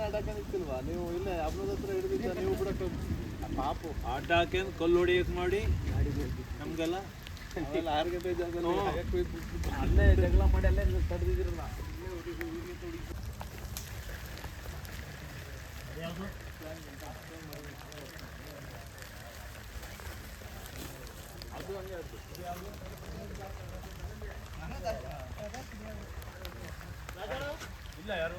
ಆಡಕ್ಕೆ ನಿಂತಿಲ್ವಾ ನೀವು ಇಲ್ಲೇ ಅಮ್ಮನ ಹತ್ರ ಹಿಡಿದಿದ್ದ ನೀವು ಕೂಡ ಪಾಪು ಆಟ ಹಾಕ್ಯಂದು ಕಲ್ಲು ಹೊಡಿಯಕ್ಕೆ ಮಾಡಿ ನಮಗೆಲ್ಲ ಆರು ಗಂಟೆ ಜಾಗ ಅಲ್ಲೇ ಜಗಳ ಮಾಡಿ ಅಲ್ಲೇ ತಡೆದಿದ್ರಲ್ಲ ಇಲ್ಲ ಯಾರು?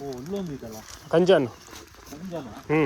ಓ ಇಲ್ಲೊಂದು ಇದಲ್ಲ ಕಂಜನ್ ಹ್ಞೂ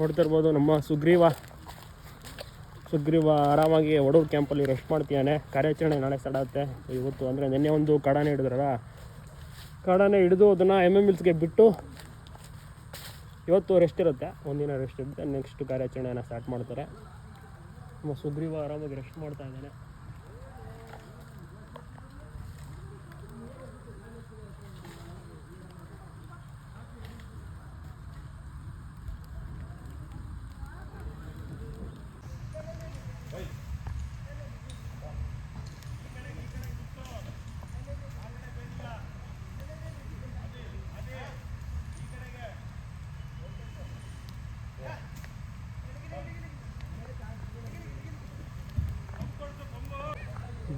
ನೋಡ್ತಿರ್ಬೋದು ನಮ್ಮ ಸುಗ್ರೀವ. ಸುಗ್ರೀವ ಆರಾಮಾಗಿ ಒಡೂರು ಕ್ಯಾಂಪಲ್ಲಿ ರೆಸ್ಟ್ ಮಾಡ್ತೀಯಾನೆ ಕಾರ್ಯಾಚರಣೆ ನಾಳೆ ಸ್ಟಾರ್ಟ್ ಇವತ್ತು ಅಂದರೆ ನಿನ್ನೆ ಒಂದು ಕಾಡಾನೆ ಹಿಡಿದ್ರಲ್ಲ, ಕಾಡಾನೆ ಹಿಡಿದು ಅದನ್ನು ಎಂ ಎಂ ಎಲ್ಸ್ಗೆ ಬಿಟ್ಟು ಇವತ್ತು ರೆಸ್ಟ್ ಇರುತ್ತೆ. ಒಂದಿನ ರೆಸ್ಟ್ ಇರುತ್ತೆ. ನೆಕ್ಸ್ಟ್ ಕಾರ್ಯಾಚರಣೆಯನ್ನು ಸ್ಟಾರ್ಟ್ ಮಾಡ್ತಾರೆ. ನಮ್ಮ ಸುಗ್ರೀವ ಆರಾಮಾಗಿ ರೆಸ್ಟ್ ಮಾಡ್ತಾ ಇದ್ದಾನೆ.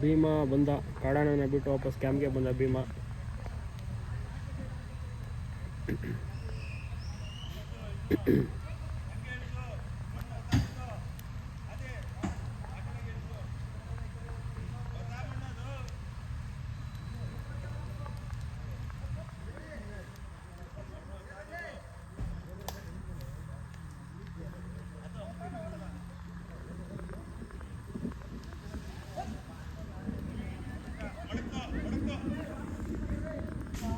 ಭೀಮ ಬಂದ ಕಾಡಾಣನ ಬಿಟ್ಟು ವಾಪಸ್ ಕ್ಯಾಂಪ್ಗೆ ಬಂದ ಭೀಮ.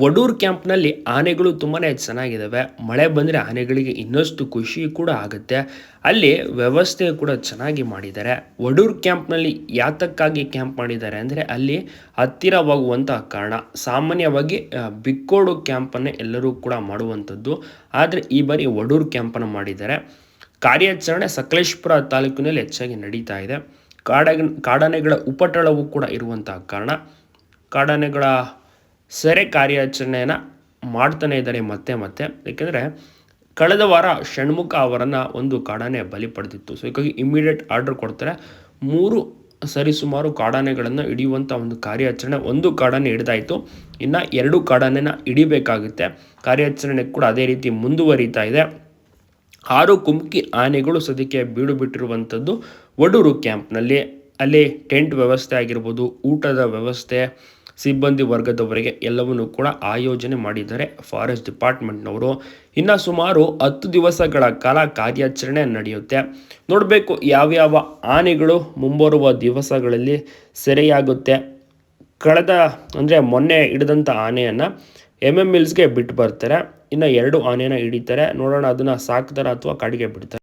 ವಡೂರ್ ಕ್ಯಾಂಪ್ನಲ್ಲಿ ಆನೆಗಳು ತುಂಬಾ ಚೆನ್ನಾಗಿದ್ದಾವೆ ಮಳೆ ಬಂದರೆ ಆನೆಗಳಿಗೆ ಇನ್ನಷ್ಟು ಖುಷಿ ಕೂಡ ಆಗುತ್ತೆ. ಅಲ್ಲಿ ವ್ಯವಸ್ಥೆ ಕೂಡ ಚೆನ್ನಾಗಿ ಮಾಡಿದ್ದಾರೆ. ವಡೂರ್ ಕ್ಯಾಂಪ್ನಲ್ಲಿ ಯಾತಕ್ಕಾಗಿ ಕ್ಯಾಂಪ್ ಮಾಡಿದ್ದಾರೆ ಅಂದರೆ ಅಲ್ಲಿ ಹತ್ತಿರವಾಗುವಂತಹ ಕಾರಣ. ಸಾಮಾನ್ಯವಾಗಿ ಬಿಕ್ಕೋಡು ಕ್ಯಾಂಪನ್ನು ಎಲ್ಲರೂ ಕೂಡ ಮಾಡುವಂಥದ್ದು. ಆದರೆ ಈ ಬಾರಿ ವಡೂರ್ ಕ್ಯಾಂಪನ್ನು ಮಾಡಿದ್ದಾರೆ. ಕಾರ್ಯಾಚರಣೆ ಸಕಲೇಶ್ಪುರ ತಾಲೂಕಿನಲ್ಲಿ ಹೆಚ್ಚಾಗಿ ನಡೀತಾ ಇದೆ. ಕಾಡ ಕಾಡಾನೆಗಳ ಉಪಟಳವು ಕೂಡ ಇರುವಂತಹ ಕಾರಣ. ಕಾಡಾನೆಗಳ ಸೆರೆ ಕಾರ್ಯಾಚರಣೆಯನ್ನು ಮಾಡ್ತಾನೆ ಇದ್ದಾರೆ ಮತ್ತೆ ಮತ್ತೆ. ಏಕೆಂದರೆ ಕಳೆದ ವಾರ ಷಣ್ಮುಖ ಅವರನ್ನು ಒಂದು ಕಾಡಾನೆ ಬಲಿ ಪಡೆದಿತ್ತು. ಸೊ ಹೀಗಾಗಿ ಇಮಿಡಿಯೇಟ್ ಆರ್ಡರ್ ಕೊಡ್ತಾರೆ. ಮೂರು ಸರಿಸುಮಾರು ಕಾಡಾನೆಗಳನ್ನು ಹಿಡಿಯುವಂಥ ಒಂದು ಕಾರ್ಯಾಚರಣೆ, ಒಂದು ಕಾಡಾನೆ ಹಿಡಿದಾಯಿತು. ಇನ್ನು ಎರಡು ಕಾಡಾನೆನ ಹಿಡಿಬೇಕಾಗುತ್ತೆ. ಕಾರ್ಯಾಚರಣೆ ಕೂಡ ಅದೇ ರೀತಿ ಮುಂದುವರಿತಾ ಇದೆ. ಆರು ಕುಮ್ಕಿ ಆನೆಗಳು ಸದ್ಯಕ್ಕೆ ಬೀಡು ಬಿಟ್ಟಿರುವಂಥದ್ದು ವಡೂರು ಕ್ಯಾಂಪ್ನಲ್ಲಿ. ಅಲ್ಲಿ ಟೆಂಟ್ ವ್ಯವಸ್ಥೆ ಆಗಿರ್ಬೋದು, ಊಟದ ವ್ಯವಸ್ಥೆ ಸಿಬ್ಬಂದಿ ವರ್ಗದವರಿಗೆ ಎಲ್ಲವನ್ನು ಕೂಡ ಆಯೋಜನೆ ಮಾಡಿದ್ದಾರೆ. ಫಾರೆಸ್ಟ್ ಡಿಪಾರ್ಟ್ಮೆಂಟ್ನವರು ಇನ್ನು ಸುಮಾರು ಹತ್ತು ದಿವಸಗಳ ಕಾಲ ಕಾರ್ಯಾಚರಣೆ ನಡೆಯುತ್ತೆ. ನೋಡಬೇಕು ಯಾವ್ಯಾವ ಆನೆಗಳು ಮುಂಬರುವ ದಿವಸಗಳಲ್ಲಿ ಸೆರೆಯಾಗುತ್ತೆ. ಕಳೆದ, ಅಂದರೆ ಮೊನ್ನೆ ಹಿಡಿದಂಥ ಆನೆಯನ್ನು ಎಂ ಎಂ ಮಿಲ್ಸ್ಗೆ ಬಿಟ್ಟು ಬರ್ತಾರೆ. ಇನ್ನು ಎರಡು ಆನೆನ ಹಿಡಿತಾರೆ. ನೋಡೋಣ ಅದನ್ನು ಸಾಕ್ತಾರೆ ಅಥವಾ ಕಾಡಿಗೆ ಬಿಡ್ತಾರೆ?